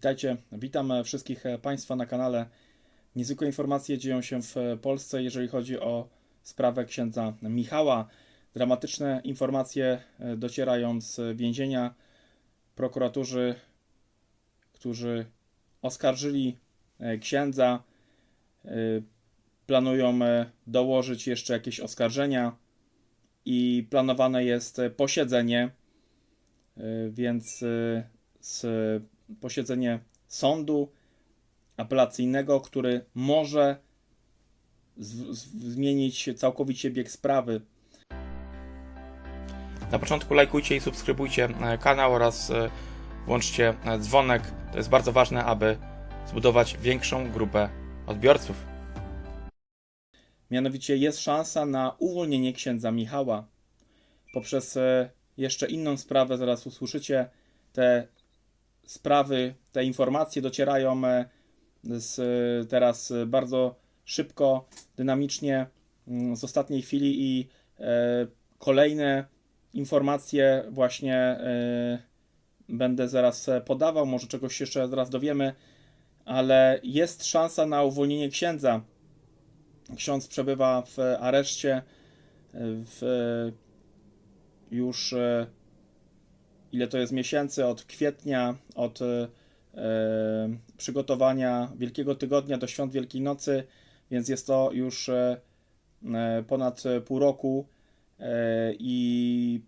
Witajcie, witam wszystkich Państwa na kanale. Niezwykłe informacje dzieją się w Polsce, jeżeli chodzi o sprawę księdza Michała. Dramatyczne informacje docierają z więzienia. Prokuratorzy, którzy oskarżyli księdza, planują dołożyć jeszcze jakieś oskarżenia i planowane jest posiedzenie, więc z posiedzenie sądu apelacyjnego, który może zmienić całkowicie bieg sprawy. Na początku lajkujcie i subskrybujcie e, kanał oraz e, włączcie e, dzwonek. To jest bardzo ważne, aby zbudować większą grupę odbiorców. Mianowicie jest szansa na uwolnienie księdza Michała. Poprzez jeszcze inną sprawę, zaraz usłyszycie, te sprawy, te informacje docierają e, z, teraz bardzo szybko, dynamicznie mm, z ostatniej chwili i e, kolejne informacje właśnie e, będę zaraz podawał, może czegoś jeszcze zaraz dowiemy, ale jest szansa na uwolnienie księdza. Ksiądz przebywa w areszcie w już ile to jest miesięcy, od kwietnia, od e, przygotowania Wielkiego Tygodnia do Świąt Wielkiej Nocy, więc jest to już e, e, ponad pół roku i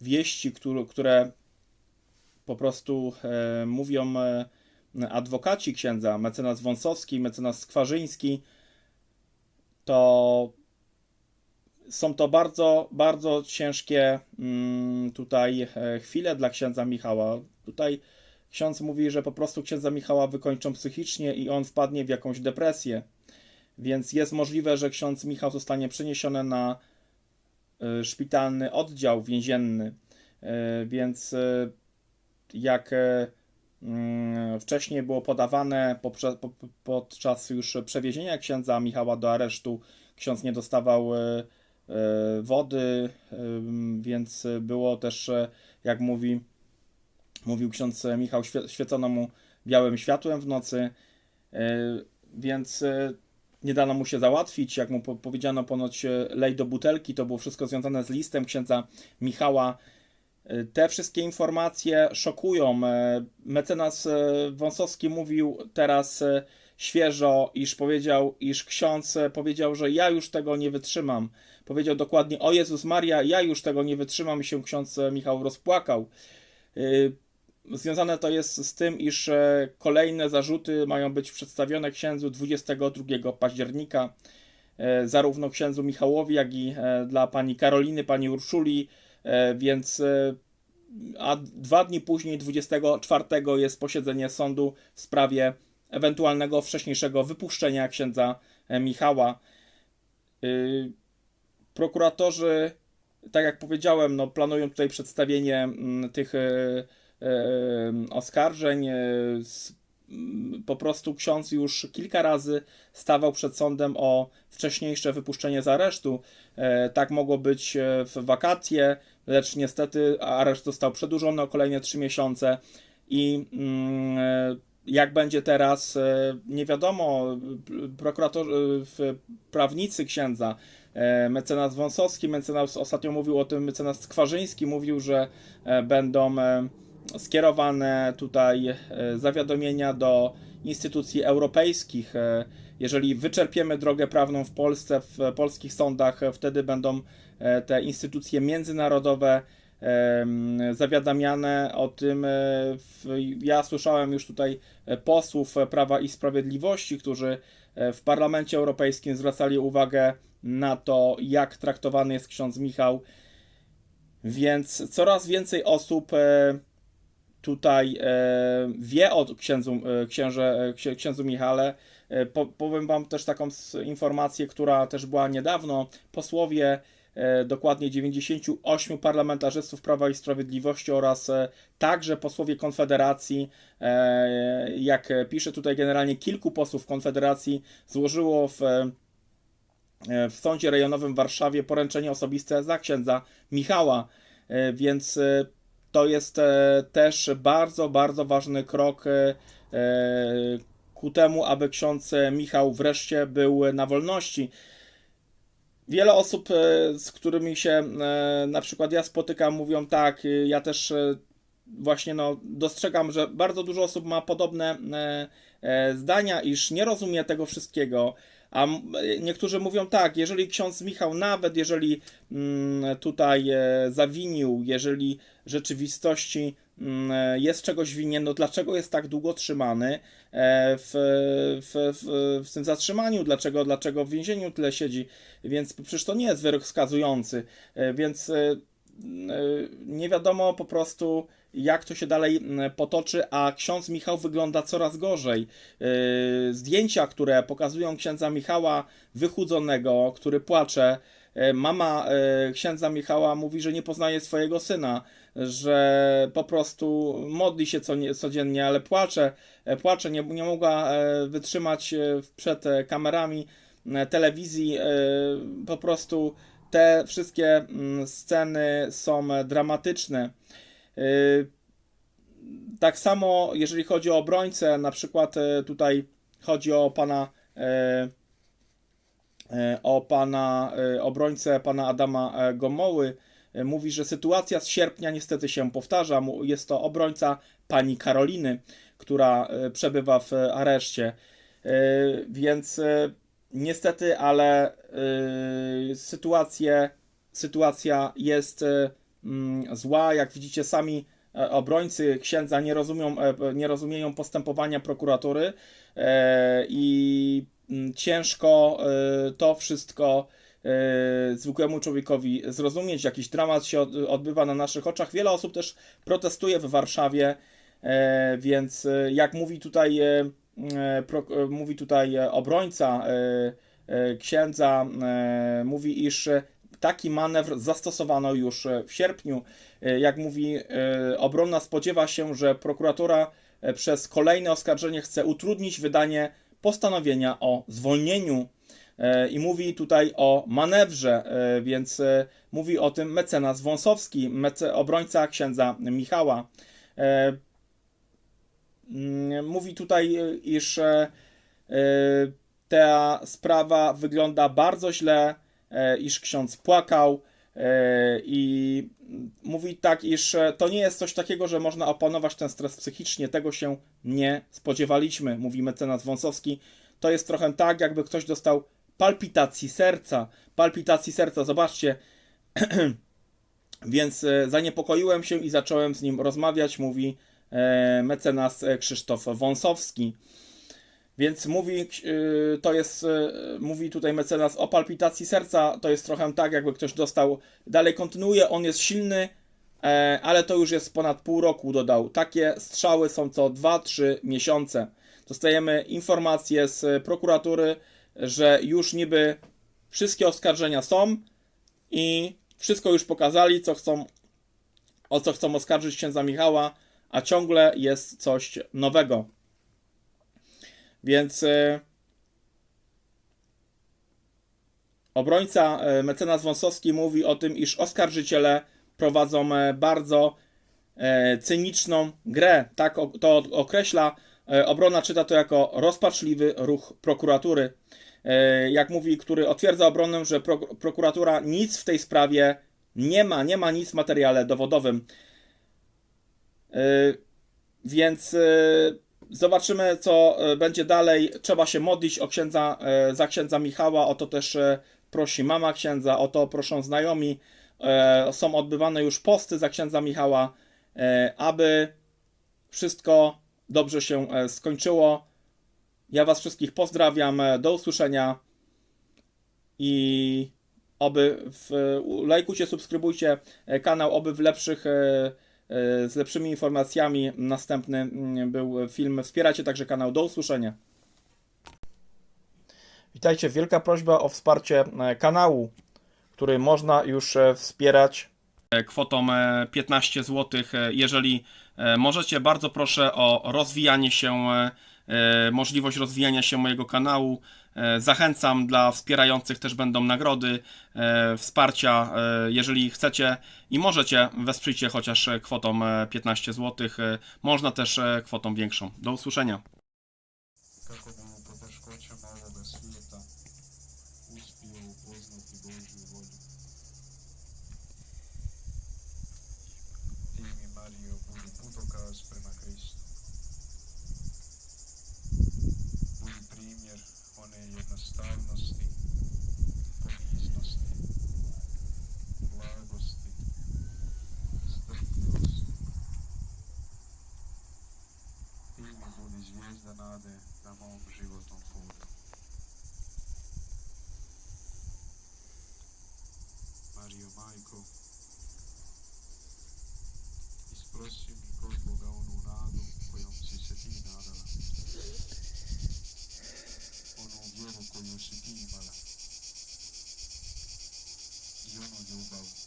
wieści, które, po prostu mówią adwokaci księdza, mecenas Wąsowski, mecenas Skwarzyński, to są to bardzo, bardzo ciężkie mm, tutaj e, chwile dla księdza Michała. Tutaj ksiądz mówi, że po prostu księdza Michała wykończą psychicznie i on wpadnie w jakąś depresję. Więc jest możliwe, że ksiądz Michał zostanie przeniesiony na e, szpitalny oddział więzienny. E, Więc jak mm, wcześniej było podawane podczas już przewiezienia księdza Michała do aresztu, ksiądz nie dostawał wody, em, więc było też, e, jak mówi, mówił ksiądz Michał, świe- świecono mu białym światłem w nocy, e, więc e, nie dano mu się załatwić, jak mu po- powiedziano ponoć e, lej do butelki, to było wszystko związane z listem księdza Michała. E, Te wszystkie informacje szokują. E, Mecenas e, Wąsowski mówił teraz e, świeżo, iż powiedział, iż ksiądz powiedział, że ja już tego nie wytrzymam. Powiedział dokładnie, o Jezus Maria, ja już tego nie wytrzymam i się ksiądz Michał rozpłakał. Y, Związane to jest z tym, iż e, kolejne zarzuty mają być przedstawione księdzu 22 października, e, zarówno księdzu Michałowi, jak i e, dla pani Karoliny, pani Urszuli, więc a dwa dni później, 24 jest posiedzenie sądu w sprawie ewentualnego wcześniejszego wypuszczenia księdza e, Michała. Y, Prokuratorzy, tak jak powiedziałem, no, planują tutaj przedstawienie mm, tych e, e, oskarżeń. Po prostu ksiądz już kilka razy stawał przed sądem o wcześniejsze wypuszczenie z aresztu. Tak mogło być w wakacje, lecz niestety areszt został przedłużony o kolejne trzy miesiące i mm, jak będzie teraz, e, nie wiadomo. Prokurator, e, prawnicy księdza, e, mecenas Wąsowski, mecenas ostatnio mówił o tym, mecenas Skwarzyński mówił, że będą skierowane tutaj zawiadomienia do instytucji europejskich. Jeżeli wyczerpiemy drogę prawną w Polsce, w polskich sądach, wtedy będą te instytucje międzynarodowe zawiadamiane o tym. e, Ja słyszałem już tutaj e, posłów e, Prawa i Sprawiedliwości, którzy w Parlamencie Europejskim zwracali uwagę na to, jak traktowany jest ksiądz Michał. Więc coraz więcej osób tutaj wie o księdzu, księże, księ- księdzu Michale. Po, powiem Wam też taką informację, która też była niedawno. Posłowie, dokładnie 98 parlamentarzystów Prawa i Sprawiedliwości oraz e, także posłowie Konfederacji, e, jak pisze tutaj generalnie kilku posłów Konfederacji, złożyło w e, w Sądzie Rejonowym w Warszawie poręczenie osobiste za księdza Michała. E, Więc e, to jest e, też bardzo, bardzo ważny krok e, e, ku temu, aby ksiądz e, Michał wreszcie był na wolności. Wiele osób, e, z którymi się e, na przykład ja spotykam, mówią tak, e, ja też właśnie no, dostrzegam, że bardzo dużo osób ma podobne zdania, iż nie rozumie tego wszystkiego. A niektórzy mówią tak, jeżeli ksiądz Michał, nawet jeżeli mm, tutaj zawinił, jeżeli rzeczywistości jest czegoś winien, no dlaczego jest tak długo trzymany e, w, w, w, w tym zatrzymaniu, dlaczego, dlaczego w więzieniu tyle siedzi, więc przecież to nie jest wyrok skazujący, e, więc e, nie wiadomo po prostu, jak to się dalej m, potoczy, a ksiądz Michał wygląda coraz gorzej. E, Zdjęcia, które pokazują księdza Michała wychudzonego, który płacze, e, mama e, księdza Michała mówi, że nie poznaje swojego syna, że po prostu modli się co nie, codziennie, ale płacze, płacze, nie, nie mogła wytrzymać przed kamerami telewizji, po prostu te wszystkie mm, sceny są dramatyczne. E, Tak samo, jeżeli chodzi o obrońcę, na przykład e, tutaj chodzi o pana e, e, o pana obrońcę pana Adama Gomoły. Mówi, że sytuacja z sierpnia niestety się powtarza. Jest to obrońca pani Karoliny, która przebywa w areszcie. Więc niestety, ale sytuacje, sytuacja jest zła. Jak widzicie sami e, obrońcy księdza nie, rozumią, e, nie rozumieją postępowania prokuratury e, i mm, ciężko to wszystko zwykłemu człowiekowi zrozumieć. Jakiś dramat się od- odbywa na naszych oczach. Wiele osób też protestuje w Warszawie, więc jak mówi tutaj, mówi tutaj obrońca księdza, mówi, iż taki manewr zastosowano już e, w sierpniu. E, Jak mówi e, obronna, spodziewa się, że prokuratura przez kolejne oskarżenie chce utrudnić wydanie postanowienia o zwolnieniu. I mówi tutaj o manewrze, więc mówi o tym mecenas Wąsowski, mece, obrońca księdza Michała. Mm, Mówi tutaj, iż ta sprawa wygląda bardzo źle, iż ksiądz płakał e, i mówi tak, iż e, to nie jest coś takiego, że można opanować ten stres psychicznie. Tego się nie spodziewaliśmy, mówi mecenas Wąsowski. To jest trochę tak, jakby ktoś dostał palpitacji serca. Palpitacji serca, zobaczcie. Więc e, zaniepokoiłem się i zacząłem z nim rozmawiać, mówi e, mecenas e, Krzysztof Wąsowski. Więc mówi, y, to jest, y, mówi tutaj mecenas o palpitacji serca, to jest trochę tak, jakby ktoś dostał, dalej kontynuuje, on jest silny, e, ale to już jest ponad pół roku, dodał. Takie strzały są co 2-3 miesiące. Dostajemy informacje z prokuratury, że już niby wszystkie oskarżenia są i wszystko już pokazali, co chcą, o co chcą oskarżyć księdza Michała, a ciągle jest coś nowego. Więc e, obrońca e, mecenas Wąsowski mówi o tym, iż oskarżyciele prowadzą e, bardzo cyniczną grę. Tak to określa. Obrona czyta to jako rozpaczliwy ruch prokuratury. Jak mówi, który otwierdza obronę, że pro, prokuratura nic w tej sprawie nie ma, nie ma nic w materiale dowodowym. Więc zobaczymy, co e, będzie dalej. Trzeba się modlić o księdza, e, za księdza Michała. O to też e, prosi mama księdza, o to proszą znajomi. Są odbywane już posty za księdza Michała, aby wszystko dobrze się skończyło. Ja Was wszystkich pozdrawiam. Do usłyszenia i oby w, lajkujcie, subskrybujcie kanał, oby w lepszych, E, z lepszymi informacjami. Następny mm, był film. Wspieracie także kanał. Do usłyszenia. Witajcie. Wielka prośba o wsparcie e, kanału, który można już e, wspierać kwotą 15 zł. Jeżeli możecie, bardzo proszę o rozwijanie się, możliwość rozwijania się mojego kanału. E, zachęcam, dla wspierających też będą nagrody, e, wsparcia. E, jeżeli chcecie i możecie, wesprzyjcie chociaż kwotą 15 zł. Można też kwotą większą. Do usłyszenia. říkou. I colpo da un onu nádu, non si se ti nadala. Onu vieru, koju si ti imala. I onu ljubavu.